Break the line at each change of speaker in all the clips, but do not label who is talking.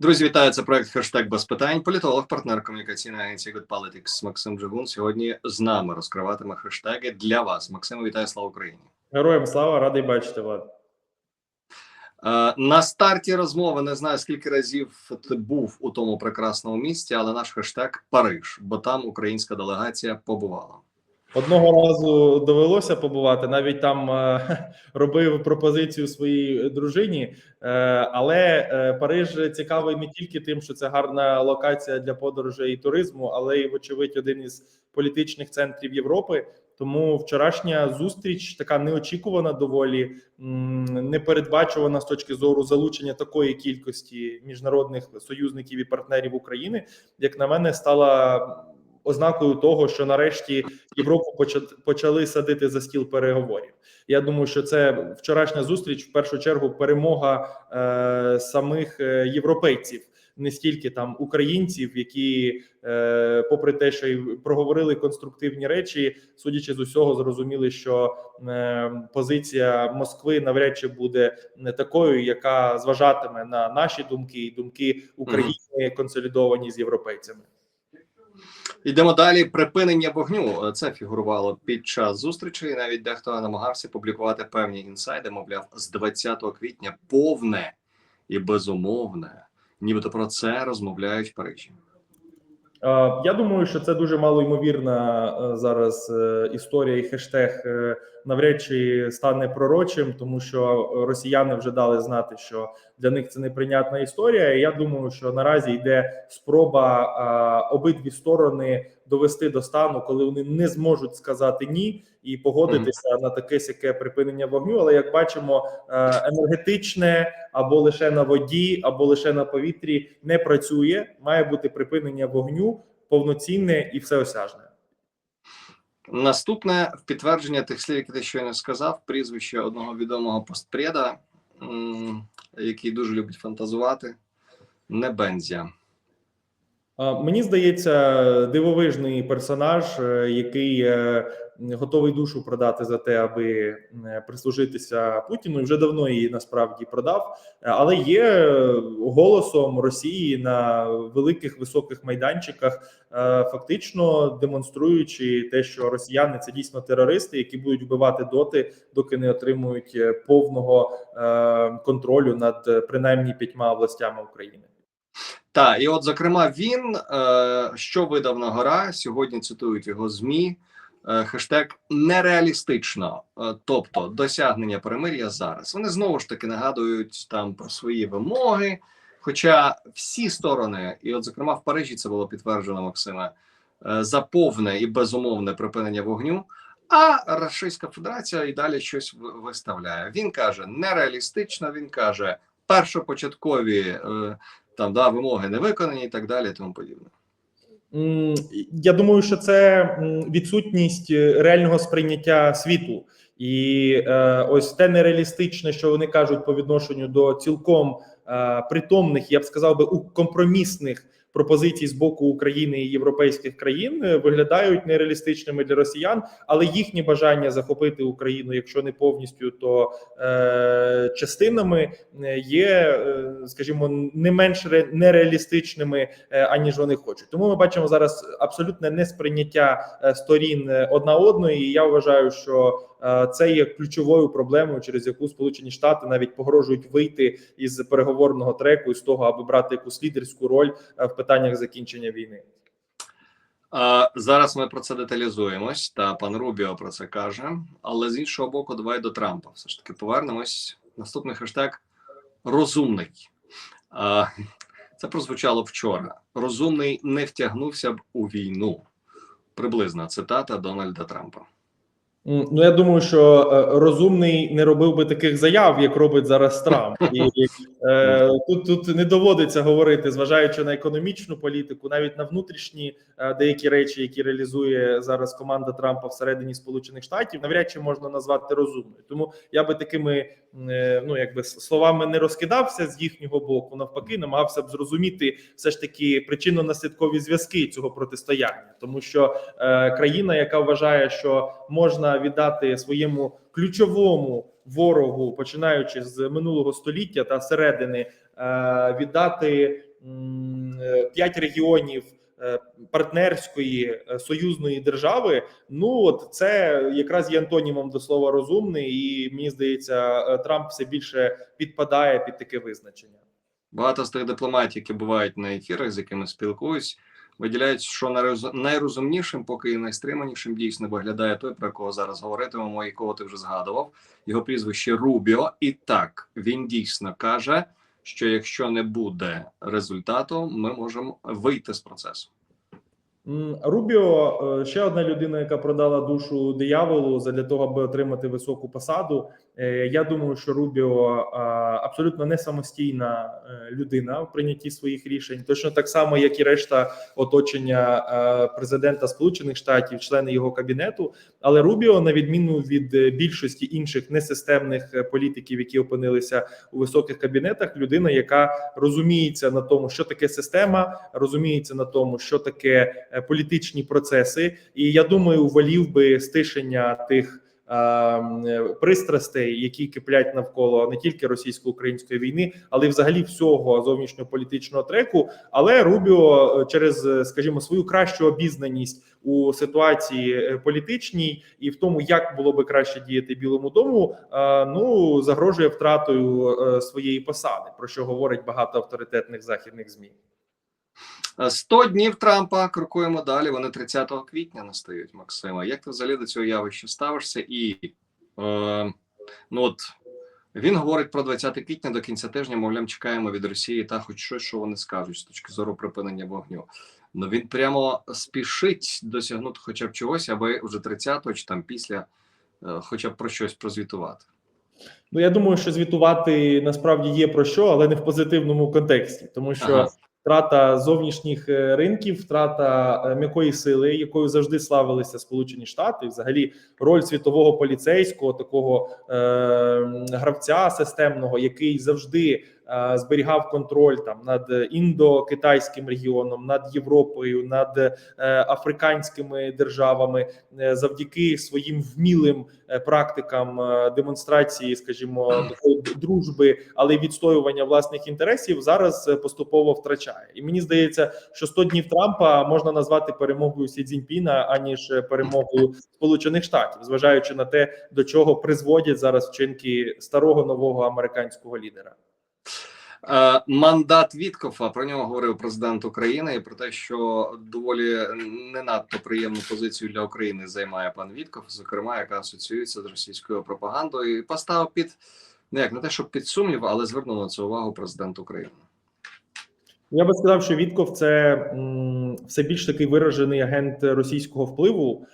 Друзі, вітаю. Це проект хештег без питань. Політолог, партнер комунікаційної агенції Good Politics Максим Джигун сьогодні з нами розкриватиме хештеги для вас. Максим, вітаю, слава Україні.
Героям слава, радий бачити вас.
Е, на старті розмови не знаю скільки разів ти був у тому прекрасному місці, але наш хештег Париж, бо там українська делегація побувала.
Одного разу довелося побувати. Навіть там е, робив пропозицію своїй дружині. Е, але е, Париж цікавий не тільки тим, що це гарна локація для подорожей і туризму, але й, вочевидь, один із політичних центрів Європи. Тому вчорашня зустріч така неочікувана, доволі непередбачувана з точки зору залучення такої кількості міжнародних союзників і партнерів України, як на мене, стала ознакою того, що нарешті Європу поча- почали садити за стіл переговорів. Я думаю, що це вчорашня зустріч в першу чергу перемога е, самих е, європейців. Не стільки там українців, які, е, попри те, що й проговорили конструктивні речі, судячи з усього, зрозуміли, що е, позиція Москви навряд чи буде не такою, яка зважатиме на наші думки і думки України, консолідовані з європейцями.
Йдемо далі. Припинення вогню. Це фігурувало під час зустрічі. і Навіть дехто намагався публікувати певні інсайди. Мовляв, з 20 квітня повне і безумовне. Нібито про це розмовляють в Парижі.
Е, Я думаю, що це дуже малоймовірна е, зараз е, історія і хештег навряд чи стане пророчим, тому що росіяни вже дали знати, що для них це неприйнятна історія. І я думаю, що наразі йде спроба обидві сторони довести до стану, коли вони не зможуть сказати ні і погодитися на таке сяке припинення вогню. Але як бачимо, е, енергетичне або лише на воді, або лише на повітрі не працює. Має бути припинення вогню повноцінне і всеосяжне.
Наступне в підтвердження тих слів, які ти щойно сказав, прізвище одного відомого постпреда, який дуже любить фантазувати. Небензя.
Мені здається, дивовижний персонаж, е, який е, готовий душу продати за те, аби е, прислужитися Путіну. І вже давно її насправді продав, але є голосом Росії на великих високих майданчиках, фактично демонструючи те, що росіяни це дійсно терористи, які будуть вбивати доти, доки не отримують повного контролю над принаймні п'ятьма областями України.
Так, і от, зокрема, він е, що видав на гора сьогодні цитують його змі. е, Хештег нереалістично, е, тобто досягнення перемир'я зараз. Вони знову ж таки нагадують там про свої вимоги. Хоча всі сторони, і, от, зокрема, в Парижі це було підтверджено Максиме, е, за повне і безумовне припинення вогню. А Російська Федерація і далі щось виставляє. Він каже нереалістично. Він каже, першопочаткові е, там да вимоги не виконані і так далі, і тому подібне.
Я думаю, що це відсутність е, реального сприйняття світу, і е, ось те нереалістичне, що вони кажуть по відношенню до цілком е, притомних, я б сказав би, у компромісних пропозицій з боку України і європейських країн е, виглядають нереалістичними для росіян, але їхнє бажання захопити Україну, якщо не повністю, то е, частинами е, є, е, скажімо, не менш ре- нереалістичними аніж вони хочуть. Тому ми бачимо зараз абсолютне несприйняття сторін одна одної. І я вважаю, що це є ключовою проблемою, через яку Сполучені Штати навіть погрожують вийти із переговорного треку і з того, аби брати якусь лідерську роль в питаннях закінчення війни.
Зараз ми про це деталізуємось, та пан Рубіо про це каже. Але з іншого боку, давай до Трампа. Все ж таки повернемось. Наступний хештег розумний. Це прозвучало вчора. Розумний не втягнувся б у війну. Приблизна цитата Дональда Трампа.
Ну я думаю, що е, розумний не робив би таких заяв, як робить зараз Трамп, і е, тут тут не доводиться говорити, зважаючи на економічну політику, навіть на внутрішні е, деякі речі, які реалізує зараз команда Трампа всередині Сполучених Штатів, навряд чи можна назвати розумною. Тому я би такими е, ну якби словами не розкидався з їхнього боку. Навпаки, намагався б зрозуміти все ж таки причинно-наслідкові зв'язки цього протистояння, тому що е, країна, яка вважає, що можна віддати своєму ключовому ворогу, починаючи з минулого століття та середини, е, віддати е, п'ять регіонів. е, Партнерської союзної держави, ну от це якраз є антонімом до слова розумний, і мені здається, Трамп все більше підпадає під таке визначення.
Багато з тих дипломатів, які бувають на ефірах, з якими спілкуюсь, виділяють, що найроз- найрозумнішим, поки і найстриманішим дійсно виглядає той, про кого зараз говоритимемо, Кого ти вже згадував. Його прізвище Рубіо. І так він дійсно каже, що якщо не буде результату, ми можемо вийти з процесу.
Рубіо е, ще одна людина, яка продала душу дияволу для того, аби отримати високу посаду. Е, Я думаю, що Рубіо е, абсолютно не самостійна людина в прийнятті своїх рішень, точно так само, як і решта оточення президента Сполучених Штатів, члени його кабінету. Але Рубіо, на відміну від е, більшості інших несистемних е, політиків, які опинилися у високих кабінетах, людина, яка розуміється на тому, що таке система, розуміється на тому, що таке е, політичні процеси, і я думаю, волів би стишення тих. Пристрастей, які киплять навколо не тільки російсько-української війни, але й взагалі всього зовнішньополітичного треку. Але Рубіо е, через, е, скажімо, свою кращу обізнаність у ситуації е, політичній і в тому, як було би краще діяти Білому дому, ну загрожує втратою своєї посади, про що говорить багато авторитетних західних змі.
Е, 100 днів Трампа крокуємо далі. Вони 30 квітня настають, Максима. Як ти взагалі до цього явища ставишся? І е, ну от він говорить про 20 квітня до кінця тижня. Мовляв, чекаємо від Росії та хоч щось, що вони скажуть з точки зору припинення вогню. Ну він прямо спішить досягнути хоча б чогось, аби вже 30-го чи там після, е, хоча б про щось прозвітувати.
Ну я думаю, що звітувати насправді є про що, але не в позитивному контексті, тому що
Ага.
Втрата зовнішніх е, ринків, втрата е, м'якої сили, якою завжди славилися Сполучені Штати, взагалі роль світового поліцейського, такого е, гравця системного, який завжди зберігав контроль там над індо-китайським регіоном, над Європою, над е, африканськими державами, е, завдяки своїм вмілим е, практикам е, демонстрації, скажімо, дружби, але й відстоювання власних інтересів зараз е, поступово втрачає. І мені здається, що 100 днів Трампа можна назвати перемогою Сі Цзіньпіна, аніж е, перемогою Сполучених Штатів, зважаючи на те, до чого призводять зараз вчинки старого нового американського лідера.
Е, Мандат Віткофа про нього говорив президент України і про те, що доволі не надто приємну позицію для України займає пан Вітков, зокрема, яка асоціюється з російською пропагандою, і поставив під не як не те, щоб під сумнів, але звернув на це увагу президент України.
Я би сказав, що Вітков це все більш такий виражений агент російського впливу,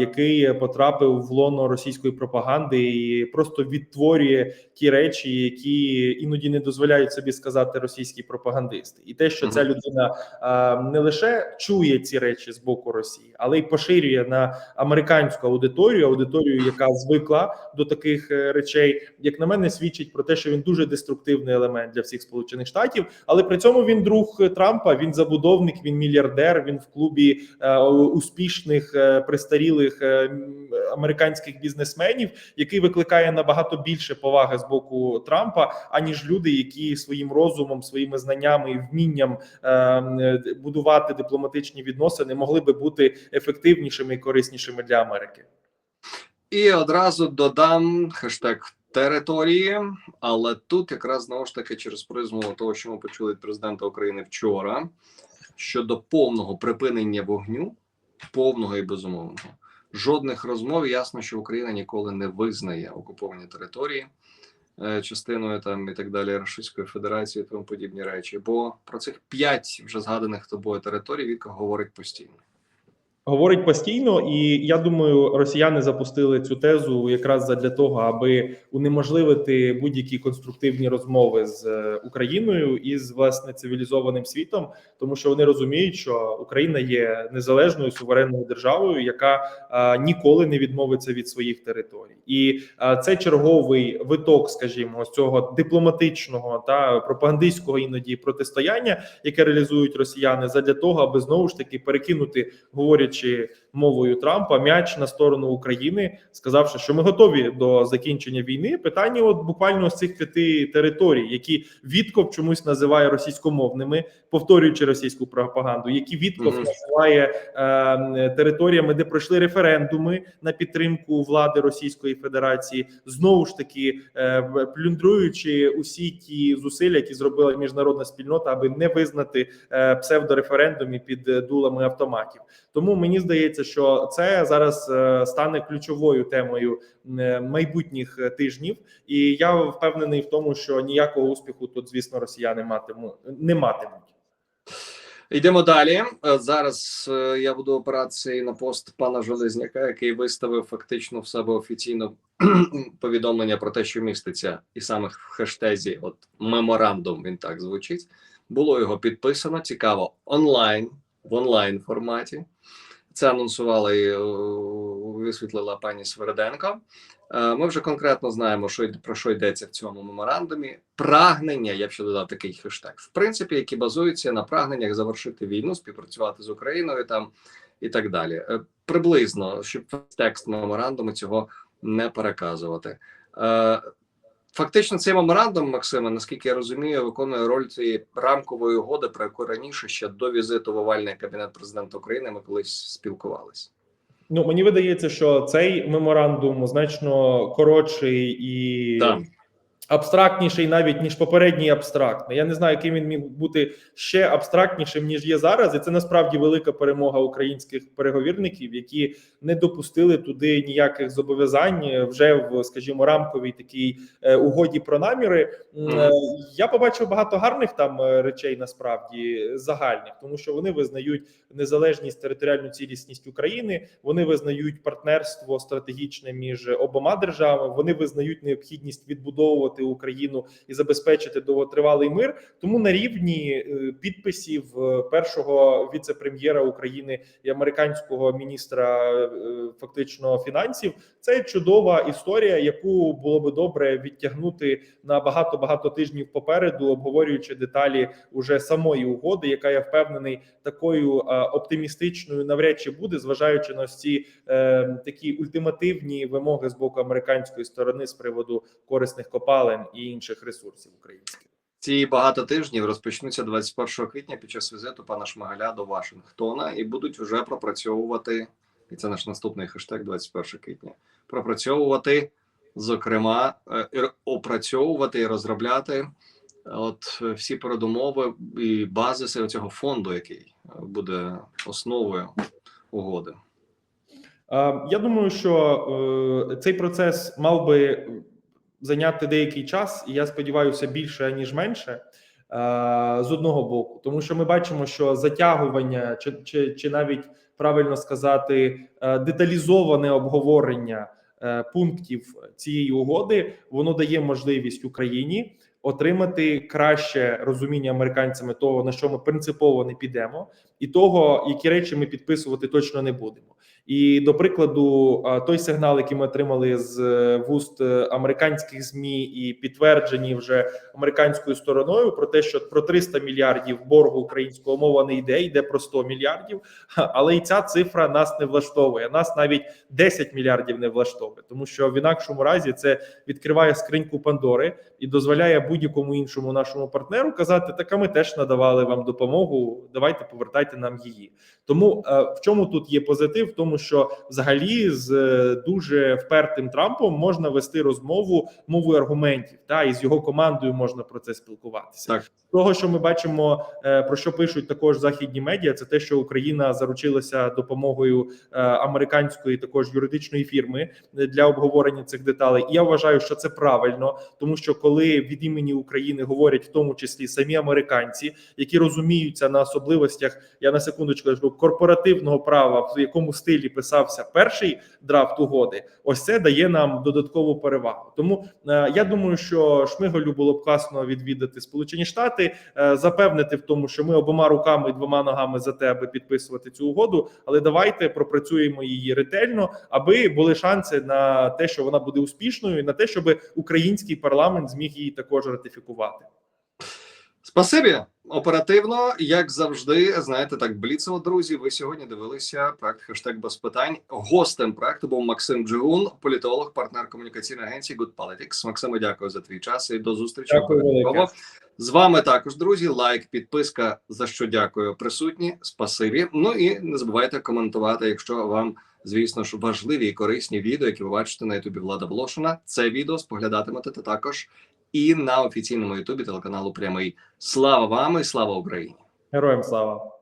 який потрапив в лоно російської пропаганди і просто відтворює ті речі, які іноді не дозволяють собі сказати російські пропагандисти, і те, що ця людина е, не лише чує ці речі з боку Росії, але й поширює на американську аудиторію, аудиторію, яка звикла до таких е, речей, як на мене, свідчить про те, що він дуже деструктивний елемент для всіх сполучених штатів, але при цьому він друг Трампа. Він забудовник, він мільярдер. Він в клубі е, успішних е, престарілих е, американських бізнесменів, який викликає набагато більше поваги з боку Трампа, аніж люди, які своїм розумом, своїми знаннями і вмінням е, будувати дипломатичні відносини могли би бути ефективнішими і кориснішими для Америки.
І одразу додам хештег території, але тут якраз знову ж таки через призму того, що ми почули від президента України вчора щодо повного припинення вогню, повного і безумовного, жодних розмов. Ясно, що Україна ніколи не визнає окуповані території е, частиною там і так далі Російської Федерації, тому подібні речі. Бо про цих п'ять вже згаданих тобою територій Віка говорить постійно.
Говорить постійно, і я думаю, росіяни запустили цю тезу якраз для того, аби унеможливити будь-які конструктивні розмови з е, Україною і з власне цивілізованим світом, тому що вони розуміють, що Україна є незалежною суверенною державою, яка е, ніколи не відмовиться від своїх територій, і е, це черговий виток, скажімо, з цього дипломатичного та пропагандистського іноді протистояння, яке реалізують росіяни, задля того, аби знову ж таки перекинути, говорячи переводячи мовою Трампа м'яч на сторону України, сказавши, що ми готові до закінчення війни. Питання, от буквально з цих п'яти територій, які Вітков чомусь називає російськомовними, повторюючи російську пропаганду, які Вітков
Мгм.
називає е, територіями, де пройшли референдуми на підтримку влади Російської Федерації, знову ж таки е, плюндруючи усі ті зусилля, які зробила міжнародна спільнота, аби не визнати е, псевдореферендумі під дулами автоматів. Тому мені здається, що це зараз е, стане ключовою темою е, майбутніх е, тижнів, і я впевнений в тому, що ніякого успіху тут, звісно, росіяни матимуть не матимуть.
Йдемо далі. Зараз я буду опиратися на пост пана Железняка, який виставив фактично в себе офіційно повідомлення про те, що міститься, і саме в хештезі, от меморандум, він так звучить. Було його підписано. Цікаво, онлайн в онлайн форматі. Це анонсувала і е, висвітлила пані Свереденко. Е, Ми вже конкретно знаємо, що про що йдеться в цьому меморандумі. Прагнення, я б ще додав такий хештег, в принципі, які базуються на прагненнях завершити війну, співпрацювати з Україною там і так далі. Е, Приблизно, щоб текст меморандуму цього не переказувати. Фактично, цей меморандум, Максима, наскільки я розумію, виконує роль цієї рамкової угоди, про яку раніше ще до візиту в овальний кабінет президента України ми колись спілкувалися.
Ну мені видається, що цей меморандум значно коротший і
Так.
Абстрактніший, навіть ніж попередній абстрактний. Я не знаю, яким він міг бути ще абстрактнішим ніж є зараз, і це насправді велика перемога українських переговірників, які не допустили туди ніяких зобов'язань е, вже в, скажімо, рамковій такій е, угоді про наміри. Е, Я побачив багато гарних там речей насправді загальних, тому що вони визнають незалежність територіальну цілісність України. Вони визнають партнерство стратегічне між обома державами. Вони визнають необхідність відбудовувати Україну і забезпечити довготривалий мир. Тому на рівні е, підписів е, першого віце-прем'єра України і американського міністра е, фактично фінансів, це чудова історія, яку було би добре відтягнути на багато багато тижнів попереду, обговорюючи деталі уже самої угоди, яка я впевнений такою оптимістичною навряд чи буде, зважаючи на ці такі ультимативні вимоги з боку американської сторони з приводу корисних копалин і інших ресурсів українських.
Ці багато тижнів розпочнуться 21 квітня під час візиту пана Шмигаля до Вашингтона і будуть вже пропрацьовувати, і це наш наступний хештег 21 квітня. Пропрацьовувати, зокрема, е, опрацьовувати і розробляти е, от всі передумови і базиси цього фонду, який е, буде основою угоди.
Е, Я думаю, що цей процес мав би зайняти деякий час, і я сподіваюся, більше ніж менше. е, З одного боку, тому що ми бачимо, що затягування, чи, чи, чи навіть правильно сказати, е, деталізоване обговорення е, пунктів цієї угоди, воно дає можливість Україні отримати краще розуміння американцями того, на що ми принципово не підемо, і того, які речі ми підписувати точно не будемо. І до прикладу, той сигнал, який ми отримали з е, вуст е, американських змі, і підтверджені вже американською стороною про те, що про 300 мільярдів боргу українського мова не йде, йде про 100 мільярдів. Але і ця цифра нас не влаштовує. Нас навіть 10 мільярдів не влаштовує, тому що в інакшому разі це відкриває скриньку Пандори і дозволяє будь-якому іншому нашому партнеру казати: так а ми теж надавали вам допомогу. Давайте повертайте нам її. Тому е, в чому тут є позитив? В тому, що взагалі з е, дуже впертим Трампом можна вести розмову мовою аргументів, та і з його командою можна про це спілкуватися.
Так.
Того, що ми бачимо, е, про що пишуть також західні медіа, це те, що Україна заручилася допомогою американської також юридичної фірми для обговорення цих деталей. І я вважаю, що це правильно, тому що коли від імені України говорять в тому числі самі американці, які розуміються на особливостях, я на секундочку кажу, корпоративного права, в якому стилі писався перший драфт угоди, ось це дає нам додаткову перевагу. Тому е, я думаю, що Шмигалю було б класно відвідати Сполучені Штати, е, запевнити в тому, що ми обома руками і двома ногами за те, аби підписувати цю угоду. Але давайте пропрацюємо її ретельно, аби були шанси на те, що вона буде успішною, і на те, щоб український парламент зміг її також ратифікувати.
Спасибі. Оперативно, як завжди, знаєте, так бліцево, друзі. Ви сьогодні дивилися проект хештег без питань. Гостем проекту був Максим Джигун, політолог, партнер комунікаційної агенції Good Politics. Максиме, дякую за твій час і до зустрічі.
Дякую.
З вами також, друзі. Лайк, підписка, за що дякую присутні. Спасибі. Ну і не забувайте коментувати, якщо вам, звісно ж, важливі і корисні відео, які ви бачите на Ютубі Влада Волошина. Це відео споглядатимете також і на офіційному Ютубі телеканалу Прямий. Слава вам і слава Україні!
Героям слава.